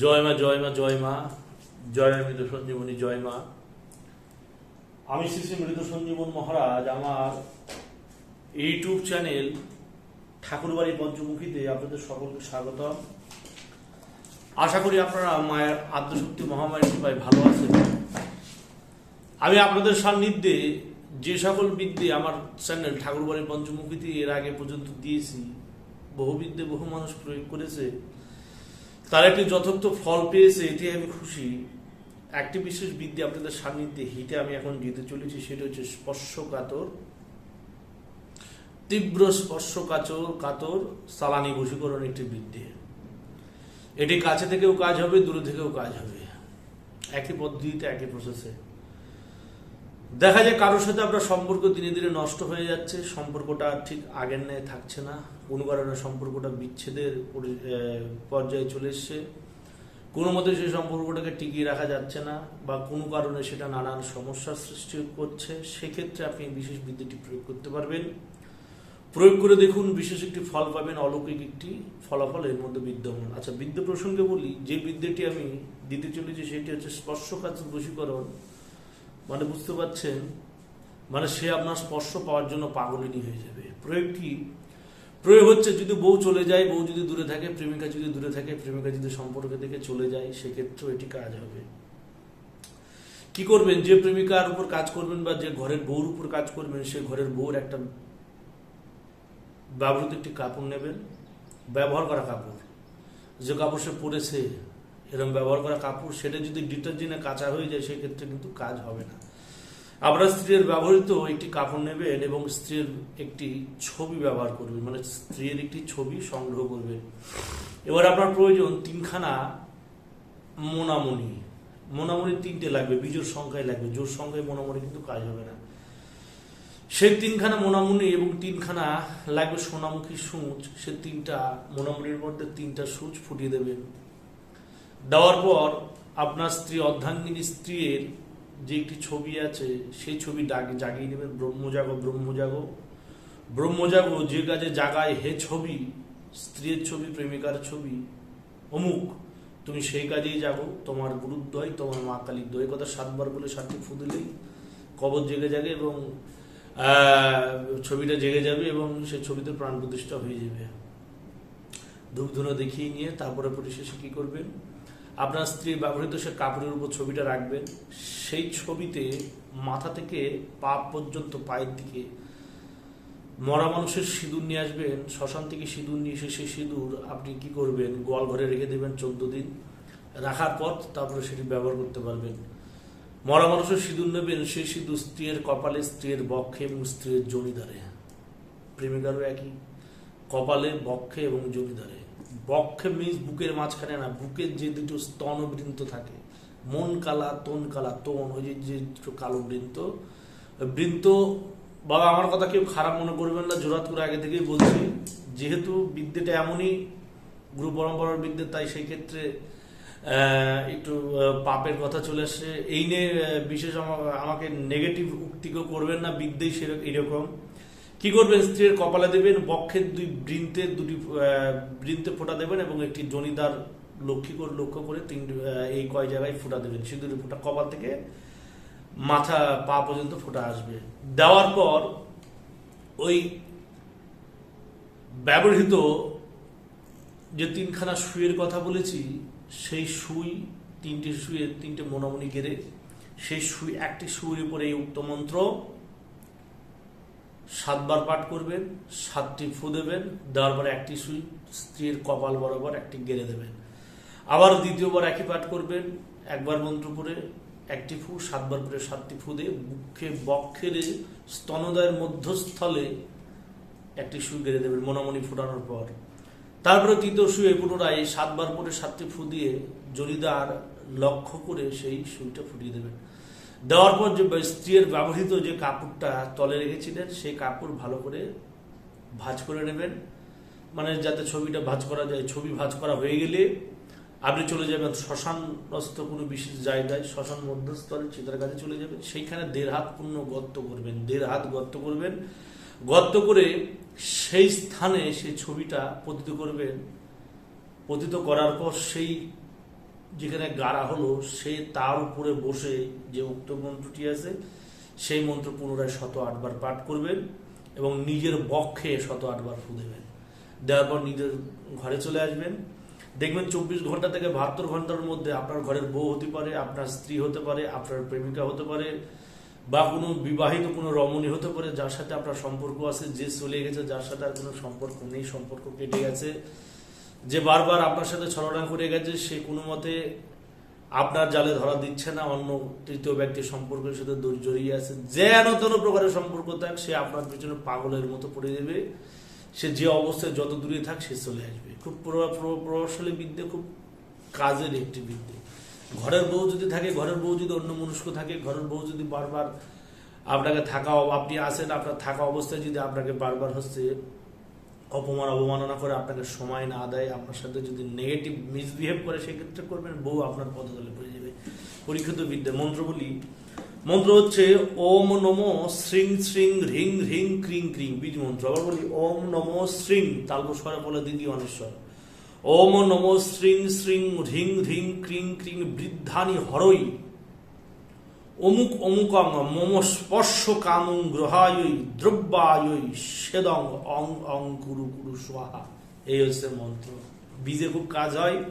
জয় মা জয় মা জয় মা। জয় মৃত সঞ্জীবনী জয় মা। আমি শ্রী শ্রী মৃত সঞ্জীবন মহারাজ, আমার ইউটিউব চ্যানেল ঠাকুরবাড়ি পঞ্চমুখীতে আপনাদের সকলকে স্বাগত আশা করি আপনারা মায়ের আদ্যশক্তি মহামারী কৃপায় ভালো আছেন। আমি আপনাদের সান্নিধ্যে যে সকল বিদ্যে আমার চ্যানেল ঠাকুরবাড়ি পঞ্চমুখীতে এর আগে পর্যন্ত দিয়েছি, বহু বিদ্যে বহু মানুষ প্রয়োগ করেছে। তার একটি যথার্থ ফল পেয়েছে এতে আমি খুশি। একটি বিশেষ বিদ্যে আপনাদের সান্নিধ্যে হিটে আমি এখন দিতে চলেছি, সেটা হচ্ছে স্পর্শকাতর, তীব্র স্পর্শ কাতর কাতর সালানি ঘুষীকরণ একটি বিদ্যে। এটি কাছে থেকেও কাজ হবে, দূরে থেকেও কাজ হবে। একই পদ্ধতিতে, একই প্রসেসে দেখা যায় কারোর সাথে আপনার সম্পর্ক দিনে দিনে নষ্ট হয়ে যাচ্ছে, সম্পর্কটা ঠিক আগের ন্যায় থাকছে না কোনো কারণে সম্পর্কটা বিচ্ছেদের পর্যায়ে চলে এসছে। কোনো মতে সেই সম্পর্কটাকে টিকিয়ে রাখা যাচ্ছে না বা কোনো কারণে সেটা নানান সমস্যার সৃষ্টি করছে। সেক্ষেত্রে আপনি বিশেষ বিদ্যাটি প্রয়োগ করতে পারবেন। প্রয়োগ করে দেখুন, বিশেষ একটি ফল পাবেন, অলৌকিক একটি ফলাফল এর মধ্যে বিদ্যমান। আচ্ছা বিদ্যা প্রসঙ্গে বলি, যে বিদ্যাটি আমি দিতে চলেছি সেটি হচ্ছে স্পর্শকাতর বশীকরণ। মানে বুঝতে পারছেন? মানে সে আপনার স্পর্শ পাওয়ার জন্য পাগলিনী হয়ে যাবে। প্রয়োগ কি? প্রয়োগ হচ্ছে যদি বউ চলে যায়, বউ যদি দূরে থাকে, প্রেমিকা যদি দূরে থাকে, প্রেমিকা যদি সম্পর্ক থেকে চলে যায়, সেক্ষেত্রেও এটি কাজ হবে। কি করবেন? যে প্রেমিকার উপর কাজ করবেন বা যে ঘরের বউর উপর কাজ করবেন, সে ঘরের বউর একটা ব্যবহৃত একটি কাপড় নেবেন। ব্যবহার করা কাপড়। যে কাপড় সে পরেছে এরকম ব্যবহার করা কাপড়, সেটা যদি ডিটারজেন্টে কাঁচা হয়ে যায়, সেক্ষেত্রে কিন্তু কাজ হবে না। আপনার স্ত্রীর ব্যবহৃত একটি কাপড় নেবেন এবং স্ত্রীর একটি ছবি ব্যবহার করবেন মানে স্ত্রীর একটি ছবি সংগ্রহ করবেন। এবার আপনার প্রয়োজন তিনখানা মোনামণি মোনামণি তিনটে লাগবে বিজোর সংখ্যায় লাগবে। জোর সংখ্যায় মোনামণি কিন্তু কাজ হবে না। সেই তিনখানা মোনামুনি এবং তিনখানা লাগবে সোনামুখী সূচ, সে তিনটা মোনামুনির মধ্যে তিনটা সূচ ফুটিয়ে দেবেন। দেওয়ার পর আপনার স্ত্রী, অর্ধাঙ্গিনী স্ত্রীর যে একটি ছবি আছে, সেই ছবি ডাকে, জাগিয়ে নেবেন। ব্রহ্মজাগো ব্রহ্মজাগো ব্রহ্মজাগো যে কাজে জাগায় হে ছবি, স্ত্রীর ছবি, প্রেমিকার ছবি, অমুক, তুমি সেই কাজেই যাব তোমার গুরুদ্বয়, তোমার মা কালীর দয় কথা সাতবার বলে সাতটি ফু দিলেই কবর জেগে যাবে এবং ছবিটা জেগে যাবে এবং সেই ছবিতে প্রাণ প্রতিষ্ঠা হয়ে যাবে। ধূপ ধুনো দেখিয়ে নিয়ে তারপরে পরিশেষে কি করবেন? আপনার স্ত্রীর ব্যবহৃত সে কাপড়ের উপর ছবিটা রাখবেন, সেই ছবিতে মাথা থেকে পা পর্যন্ত পায়ের দিকে মরা মানুষের সিঁদুর নিয়ে আসবেন, শ্মশান থেকে সিঁদুর নিয়ে এসে সেই সিঁদুর আপনি কি করবেন? গোয়াল ঘরে রেখে দেবেন চোদ্দ দিন। রাখার পর তারপরে সেটি ব্যবহার করতে পারবেন। মরা মানুষের সিঁদুর নেবেন, সেই সিঁদুর স্ত্রীর কপালে, স্ত্রীর বক্ষে এবং স্ত্রীর জনিদারে প্রেমিকারও একই। কপালে, বক্ষে এবং জমিদারে। বক্ষে মিন্স বুকের মাঝখানে না, বুকের যে দুটো স্তন বৃন্ত থাকে, মন কালা, তন কালা, তন, ওই যে দুটো কালো বৃন্ত বৃন্ত, বাবা, আমার কথা কেউ খারাপ মনে করবেন না, জোরাত করে আগে থেকেই বলছি, যেহেতু বিদ্যেটা এমনই, গুরু পরম্পরার বিদ্যে, তাই সেই ক্ষেত্রে একটু পাপের কথা চলে আসছে। এই নিয়ে বিশেষ আমা- আমাকে নেগেটিভ উক্তি কেউ করবেন না, বিদ্যেই সেরকম এরকম। কি করবেন? স্ত্রীর কপালে দেবেন, বক্ষের দুই বৃন্তে, দুটি বৃন্তে ফোঁটা দেবেন এবং একটি জনিদার লক্ষ্মী করে, লক্ষ্য করে তিন এই কয় জায়গায় ফোঁটা দেবেন। সিঁদুরের ফোঁটা কপাল থেকে মাথা, পা পর্যন্ত ফোঁটা আসবে। দেওয়ার পর ওই ব্যবহৃত যে তিনখানা সুইয়ের কথা বলেছি, সেই সুই, তিনটে সুইয়ের তিনটে মোনামুনি গেড়ে, সেই সুই, একটি সুইয়ের উপরে এই উক্ত মন্ত্র সাতবার পাঠ করবেন, সাতটি ফু দেবেন, দেওয়ার পরে একটি সুই, স্ত্রীর কপাল বরাবর একটি গেড়ে দেবেন। আবার দ্বিতীয়বার একই পাঠ করবেন, একবার মন্ত্র পড়ে একটি ফু, সাতবার করে সাতটি ফু দিয়ে বুকে বক্ষের স্তনদয়ের মধ্যস্থলে একটি সুই গেড়ে দেবেন মনামনি ফুটানোর পর। তারপরে তৃতীয় সুয়ে পুনরায় সাতবার করে সাতটি ফু দিয়ে জরিদার লক্ষ্য করে সেই সুইটা ফুটিয়ে দেবেন। দেওয়ার পর যে স্ত্রীর ব্যবহৃত যে কাপড়টা তলে রেখেছিলেন, সেই কাপড় ভালো করে ভাঁজ করে নেবেন। মানে যাতে ছবিটা ভাঁজ করা যায়, ছবি ভাঁজ করা হয়ে গেলে আপনি চলে যাবেন শ্মশানস্থ কোনো বিশেষ জায়গায়, শ্মশান মধ্যস্থলে, চিতার কাছে চলে যাবেন। সেইখানে দেড় হাত পূর্ণ গর্ত করবেন, দেড় হাত গর্ত করবেন। গর্ত করে সেই স্থানে সেই ছবিটা পতিত করবেন। পতিত করার পর সেই যেখানে গাড়া হলো, সে তার উপরে বসে যে উক্ত মন্ত্রটি আছে, সেই মন্ত্র পুনরায় শত আটবার পাঠ করবেন এবং নিজের বক্ষে শত আটবার ফু দেবেন। দেওয়ার পর নিজের ঘরে চলে আসবেন। দেখবেন চব্বিশ ঘণ্টা থেকে বাহাত্তর ঘণ্টার মধ্যে আপনার ঘরের বউ হতে পারে, আপনার স্ত্রী হতে পারে, আপনার প্রেমিকা হতে পারে, বা কোনো বিবাহিত কোনো রমণী হতে পারে, যার সাথে আপনার সম্পর্ক আছে, যে চলে গেছে, যার সাথে আর কোনো সম্পর্ক নেই, সম্পর্ক কেটে গেছে। যে বারবার আপনার সাথে ছলনা করে গেছে, সে কোনো মতে আপনার জালে ধরা দিচ্ছে না, অন্য তৃতীয় ব্যক্তির সম্পর্কের সাথে দূর জড়িয়ে আছে। যেন তেন প্রকারের সম্পর্ক থাক, সে আপনার পিছনে পাগলের মতো পড়ে যাবে। সে যে অবস্থায় যত দূরে থাক, সে চলে আসবে। খুব প্রভাব- প্রভাব- প্রভাবশালী বিদ্যে, খুব কাজের একটি বিদ্যে। ঘরের বউ যদি থাকে, ঘরের বউ যদি অন্য মনুষ্য থাকে, ঘরের বউ যদি বারবার আপনাকে থাকা আপনি আসেন আপনার থাকা অবস্থায় যদি আপনাকে বারবার হচ্ছে অপমান, অবমাননা করে আপনাকে সময় না দেয়, আপনার সাথে যদি নেগেটিভ মিসবিহেভ করে, সেক্ষেত্রে করবেন, বউ আপনার পদতলে পড়ে যাবে। পরীক্ষিত বিদ্যা মন্ত্র বলি মন্ত্র হচ্ছে ওম নম শ্রিং শ্রিং হ্রিং হ্রিং ক্রিং ক্রিং বীজ মন্ত্র। আবার বলি, ওম নম শ্রিং তালব স্বরে বলে দিদি অনেশ্বর। ওম নম শ্রিং শ্রিং হ্রিং হ্রিং ক্রিং ক্রিং, বৃদ্ধানি হরই। অমুক অমুকং মম স্পর্শ কামং গ্রহায়ই দ্রব্যায়ই সেদং অং অং কুরু কুরু স্বাহা। এই হচ্ছে মন্ত্র। বীজে খুব কাজ হয়।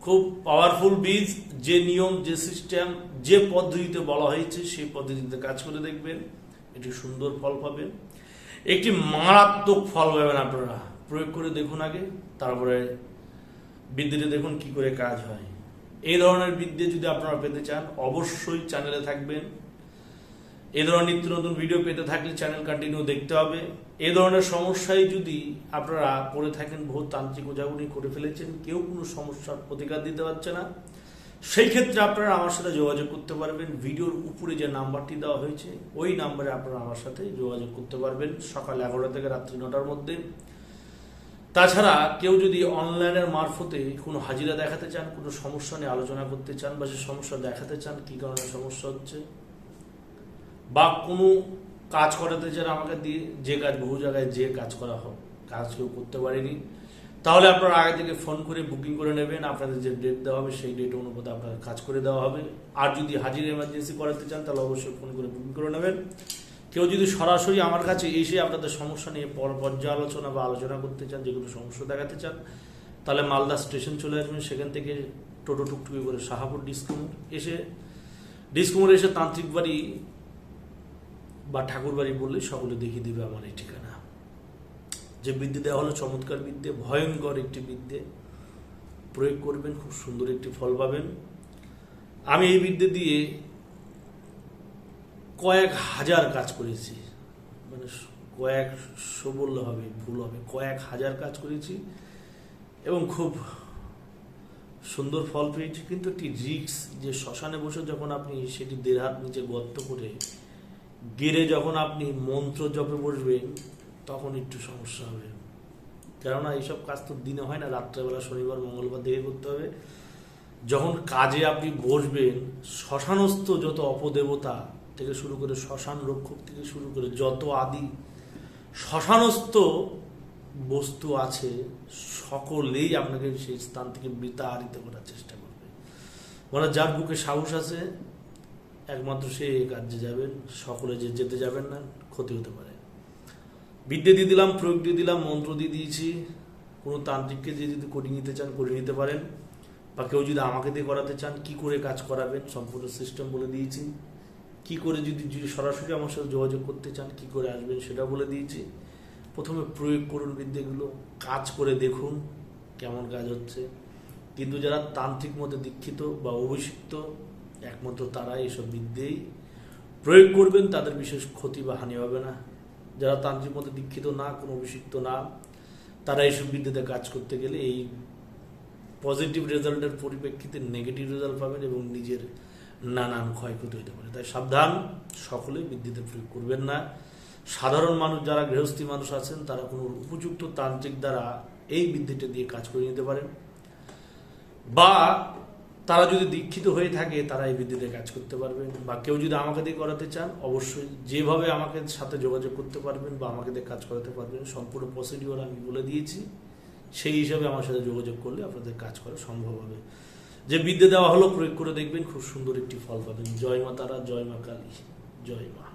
খুব পাওয়ারফুল বীজ। যে নিয়ম, যে সিস্টেম যে পদ্ধতিতে বলা হয়েছে, সেই পদ্ধতিতে কাজ করে দেখবেন। এটি সুন্দর ফল পাবেন। একটি মারাত্মক ফল পাবেন আপনারা। প্রয়োগ করে দেখুন আগে, তারপরে বিদ্যুতে দেখুন কি করে কাজ হয়। এই ধরনের বিদ্যে যদি আপনারা পেতে চান, অবশ্যই চ্যানেলে থাকবেন। এ ধরনের নিত্য নতুন ভিডিও পেতে থাকলে চ্যানেল কন্টিনিউ দেখতে হবে। এ ধরনের সমস্যায় যদি আপনারা পড়ে থাকেন বহু তান্ত্রিক উজাগুনি করে ফেলেছেন, কেউ কোনো সমস্যার প্রতিকার দিতে পারছে না। সেই ক্ষেত্রে আপনারা আমার সাথে যোগাযোগ করতে পারবেন। ভিডিওর উপরে যে নাম্বারটি দেওয়া হয়েছে, ওই নাম্বারে আপনারা আমার সাথে যোগাযোগ করতে পারবেন। সকাল এগারোটা থেকে রাত্রি নটার মধ্যে। তাছাড়া কেউ যদি অনলাইনের মারফতে কোনো হাজিরা দেখাতে চান, কোনো সমস্যা নিয়ে আলোচনা করতে চান বা সে সমস্যা দেখাতে চান, কি কারণে সমস্যা হচ্ছে? বা কোনো কাজ করাতে চান, আমাকে দিয়ে যে কাজ, বহু জায়গায় যে কাজ করা হোক, কাজ কেউ করতে পারেনি, তাহলে আপনারা আগে থেকে ফোন করে বুকিং করে নেবেন, আপনাদের যে ডেট দেওয়া হবে সেই ডেট অনুপাতে আপনার কাজ করে দেওয়া হবে। আর যদি হাজির এমার্জেন্সি করাতে চান, তাহলে অবশ্যই ফোন করে বুকিং করে নেবেন। কেউ যদি সরাসরি আমার কাছে এসে আপনাদের সমস্যা নিয়ে পর পর্যালোচনা বা আলোচনা করতে চান, যেগুলো সমস্যা দেখাতে চান, তাহলে মালদা স্টেশন চলে আসবেন। সেখান থেকে টোটো টুকটুকি করে শাহাপুর ডিসকুমুর এসে ডিসকুমুর এসে তান্ত্রিক বাড়ি বা ঠাকুর বাড়ি বললে সকলে দেখিয়ে দিবে আমার এই ঠিকানা। যে বিদ্যে দেওয়া হলো চমৎকার বিদ্যে, ভয়ঙ্কর একটি বিদ্যে। প্রয়োগ করবেন, খুব সুন্দর একটি ফল পাবেন। আমি এই বিদ্যে দিয়ে কয়েক হাজার কাজ করেছি। মানে কয়েকশো বললে হবে, ভুল হবে, কয়েক হাজার কাজ করেছি এবং খুব সুন্দর ফল পেয়েছি। কিন্তু একটি রিক্স যে শ্মশানে বসে যখন আপনি সেটি দেড় হাত নিচে গর্ত করে গেড়ে যখন আপনি মন্ত্র জপে বসবেন, তখন একটু সমস্যা হবে। কেননা এইসব কাজ তো দিনে হয় না, রাত্রেবেলা, শনিবার, মঙ্গলবার দেখে করতে হবে। যখন কাজে আপনি বসবেন, শ্মশানস্থ যত অপদেবতা থেকে শুরু করে শ্মশান রক্ষক থেকে শুরু করে যত আদি শ্মশানস্থ বস্তু আছে, সকলেই আপনাকে সেই স্থান থেকে বিতাড়িত করার চেষ্টা করবে। মানে যার বুকে সাহস আছে, একমাত্র সে কার্যে যাবেন, সকলে যে যেতে যাবেন না, ক্ষতি হতে পারে। বিদ্যে দিয়ে দিলাম, প্রয়োগ দিয়ে দিলাম, মন্ত্র দিয়ে দিয়েছি, কোনো তান্ত্রিককে যে যদি করিয়ে নিতে চান করে নিতে পারেন। বা কেউ যদি আমাকে দিয়ে করাতে চান, কি করে কাজ করাবেন, সম্পূর্ণ সিস্টেম বলে দিয়েছি। কি করে যদি সরাসরি আমার সাথে যোগাযোগ করতে চান, কি করে আসবেন সেটা বলে দিয়েছি। প্রথমে প্রয়োগ করুন বিদ্যেগুলো, কাজ করে দেখুন কেমন কাজ হচ্ছে। কিন্তু যারা তান্ত্রিক মতে দীক্ষিত বা অভিষিক্ত, একমাত্র তারা এসব বিদ্যেই প্রয়োগ করবেন, তাদের বিশেষ ক্ষতি বা হানি হবে না। যারা তান্ত্রিক মতে দীক্ষিত না, কোনো অভিষিক্ত না, তারা এইসব বিদ্যেতে কাজ করতে গেলে এই পজিটিভ রেজাল্টের পরিপ্রেক্ষিতে নেগেটিভ রেজাল্ট পাবেন এবং নিজের নানান ক্ষয়ক্ষতি হতে পারে। তাই সাবধান, সকলেই বিদ্যুতে প্রয়োগ করবেন না। সাধারণ মানুষ যারা গৃহস্থী মানুষ আছেন, তারা কোনো উপযুক্ত তান্ত্রিক দ্বারা এই বিদ্যুৎটা দিয়ে কাজ করে নিতে পারেন। বা তারা যদি দীক্ষিত হয়ে থাকে, তারা এই বিদ্যুতে কাজ করতে পারবেন বা কেউ যদি আমাকে দিয়ে করাতে চান, অবশ্যই যেভাবে আমাকে সাথে যোগাযোগ করতে পারবেন বা আমাকে দিয়ে কাজ করাতে পারবেন, সম্পূর্ণ প্রসিডিওর আমি বলে দিয়েছি। সেই হিসাবে আমার সাথে যোগাযোগ করলে আপনাদের কাজ করা সম্ভব হবে। যে বিদ্যে দেওয়া হলো, প্রয়োগ করে দেখবেন খুব সুন্দর একটি ফল পাবেন। জয় মা তারা, জয় মা কালী, জয় মা।